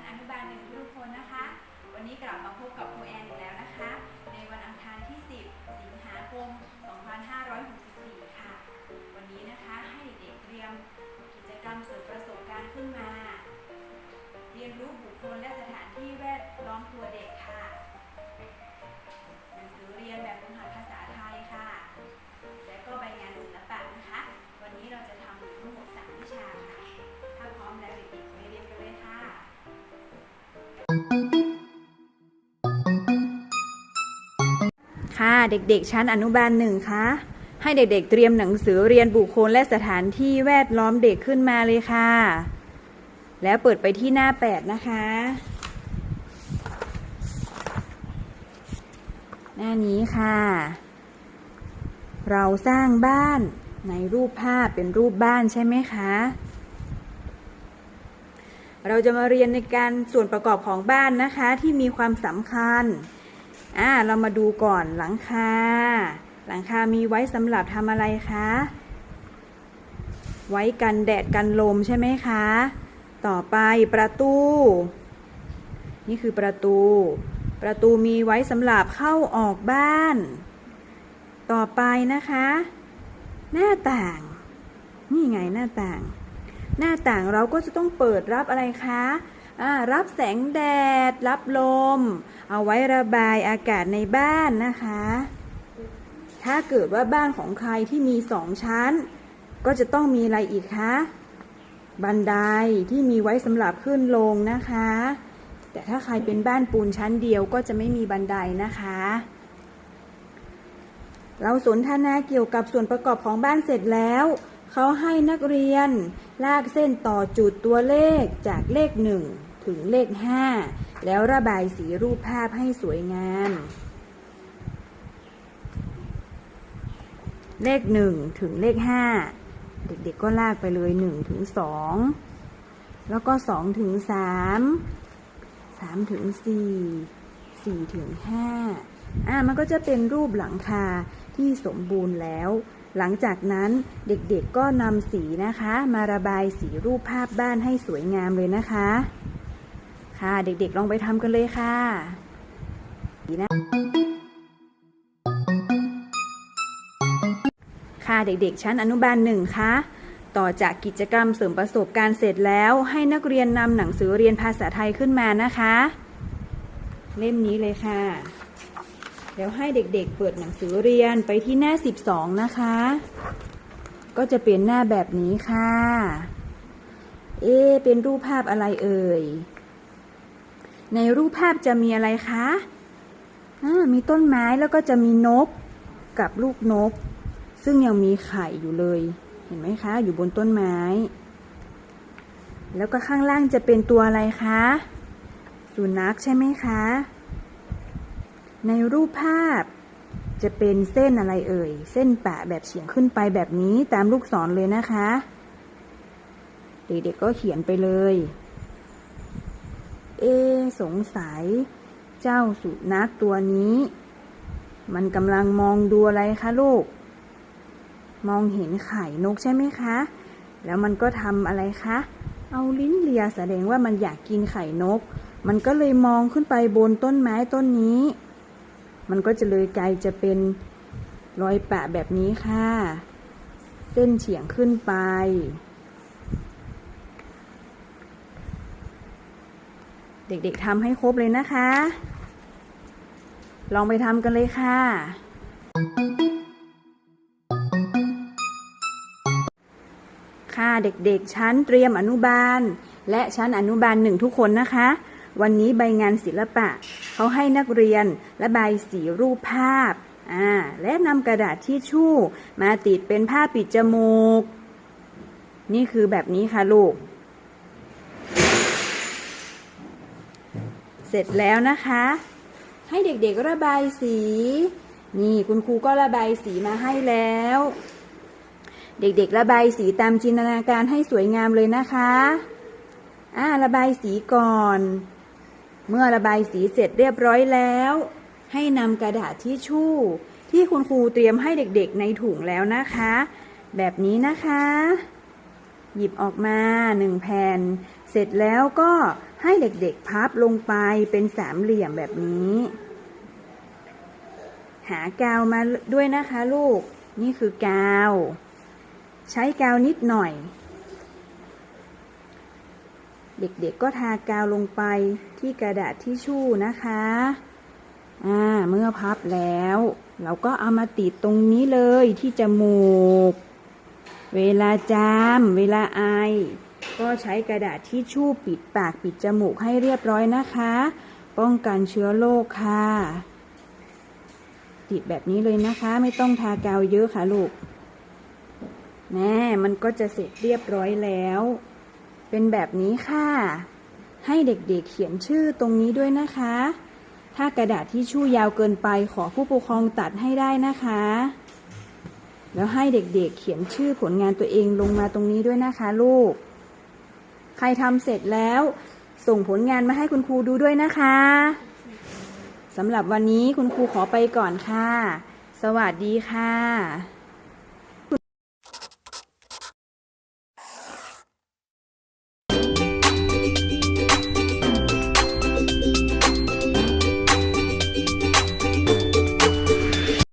ันอนุบาลหนึ่งทุกคนนะคะ วันนี้กลับมาพบกับครูแอนอีกแล้วนะคะ ในวันอังคารที่ 10 สิงหาคม 2560 ค่ะเด็กๆ ชั้นอนุบาลหนึ่งคะให้เด็กๆ เตรียมหนังสือเรียนบุคคลและสถานที่แวดล้อมเด็กขึ้นมาเลยค่ะ แล้วเปิดไปที่หน้า8นะคะ หน้านี้ค่ะ เราสร้างบ้านในรูปภาพเป็นรูปบ้านใช่ไหมคะ เราจะมาเรียนในการส่วนประกอบของบ้านนะคะที่มีความสำคัญ อ่าเรามาดูก่อนหลังคา หลังคามีไว้สำหรับทำอะไรคะ ไว้กันแดดกันลมใช่ไหมคะ ต่อไปประตู นี่คือประตู ประตูมีไว้สำหรับเข้าออกบ้าน ต่อไปนะคะ หน้าต่าง นี่ไงหน้าต่าง หน้าต่างเราก็จะต้องเปิดรับอะไรคะ รับแสงแดด รับลม เอาไว้ระบายอากาศในบ้านนะคะ ถ้าเกิดว่าบ้านของใครที่มีสองชั้น ก็จะต้องมีอะไรอีกคะ บันไดที่มีไว้สำหรับขึ้นลงนะคะ แต่ถ้าใครเป็นบ้านปูนชั้นเดียวก็จะไม่มีบันไดนะคะ เราสนทนาเกี่ยวกับส่วนประกอบของบ้านเสร็จแล้ว เขาให้นักเรียนลากเส้นต่อจุดตัวเลขจากเลขหนึ่งถึงเลขห้าแล้วระบายสีรูปภาพให้สวยงาม เลขหนึ่งถึงเลขห้าเด็กๆก็ลากไปเลยหนึ่งถึงสองแล้วก็สองถึงสามสามถึงสี่สี่ถึงห้าอ่า มันก็จะเป็นรูปหลังคาที่สมบูรณ์แล้ว หลังจากนั้นเด็กๆก็นำสีนะคะ มาระบายสีรูปภาพบ้านให้สวยงามเลยนะคะ ค่ะเด็กๆลองไปทำกันเลยค่ะดีนะค่ะเด็กๆชั้นอนุบาลหนึ่งคะต่อจากกิจกรรมเสริมประสบการณ์เสร็จแล้วให้นักเรียนนำหนังสือเรียนภาษาไทยขึ้นมานะคะ เล่มนี้เลยค่ะ ดี๋ยวให้เด็กๆเปิดหนังสือเรียนไปที่หน้า 12 นะคะ ก็จะเป็นหน้าแบบนี้ค่ะ เอะเป็นรูปภาพอะไรเอ่ย ในรูปภาพจะมีอะไรคะอ่ามีต้นไม้แล้วก็จะมีนกกับลูกนก ซึ่งยังมีไข่อยู่เลย เห็นไหมคะ อยู่บนต้นไม้ แล้วก็ข้างล่างจะเป็นตัวอะไรคะ สุนัขใช่ไหมคะ ในรูปภาพจะเป็นเส้นอะไรเอ่ย เส้นปะแบบเฉียงขึ้นไปแบบนี้ตามลูกศรเลยนะคะ เด็กๆก็เขียนไปเลย เอ สงสัย เจ้าสุนัขตัวนี้ มันกำลังมองดูอะไรคะลูก มองเห็นไข่นกใช่ไหมคะ แล้วมันก็ทำอะไรคะ เอาลิ้นเลียแสดงว่ามันอยากกินไข่นก มันก็เลยมองขึ้นไปบนต้นไม้ต้นนี้ มันก็จะเลยกลายจะเป็นรอยปะแบบนี้ค่ะ เส้นเฉียงขึ้นไป เด็กๆทำให้ครบเลยนะคะ ลองไปทำกันเลยค่ะ ค่ะเด็กๆชั้นเตรียมอนุบาล และชั้นอนุบาลหนึ่งทุกคนนะคะ วันนี้ใบงานศิลปะ เขาให้นักเรียนระบายสีรูปภาพอ่าและนำกระดาษทิชชู่ มาติดเป็นผ้าปิดจมูก นี่คือแบบนี้ค่ะลูก เสร็จแล้วนะคะ ให้เด็กๆระบายสี นี่คุณครูก็ระบายสีมาให้แล้ว เด็กๆระบายสีตามจินตนาการให้สวยงามเลยนะคะอ่าระบายสีก่อน เมื่อระบายสีเสร็จเรียบร้อยแล้ว ให้นำกระดาษทิชชู่ ที่คุณครูเตรียมให้เด็กๆในถุงแล้วนะคะ แบบนี้นะคะ หยิบออกมาหนึ่งแผ่น เสร็จแล้วก็ให้เด็กๆพับลงไปเป็นสามเหลี่ยมแบบนี้ หากาวมาด้วยนะคะลูก นี่คือกาว ใช้กาวนิดหน่อย เด็กๆก็ทากาวลงไปที่กระดาษทิชชู่นะคะอ่าเมื่อพับแล้ว เราก็เอามาติดตรงนี้เลยที่จมูก เวลาจาม เวลาไอ ก็ใช้กระดาษทิชชู่ปิดปากปิดจมูกให้เรียบร้อยนะคะ ป้องกันเชื้อโรคค่ะ ติดแบบนี้เลยนะคะไม่ต้องทากาวเยอะค่ะลูกแน่มันก็จะเสร็จเรียบร้อยแล้ว เป็นแบบนี้ค่ะ ให้เด็กๆเขียนชื่อตรงนี้ด้วยนะคะ ถ้ากระดาษที่ชู่ยาวเกินไปขอผู้ปกครองตัดให้ได้นะคะ แล้วให้เด็กๆเขียนชื่อผลงานตัวเองลงมาตรงนี้ด้วยนะคะ ลูก ใครทำเสร็จแล้ว ส่งผลงานมาให้คุณครูดูด้วยนะคะสำหรับวันนี้คุณครูขอไปก่อนค่ะ สวัสดีค่ะ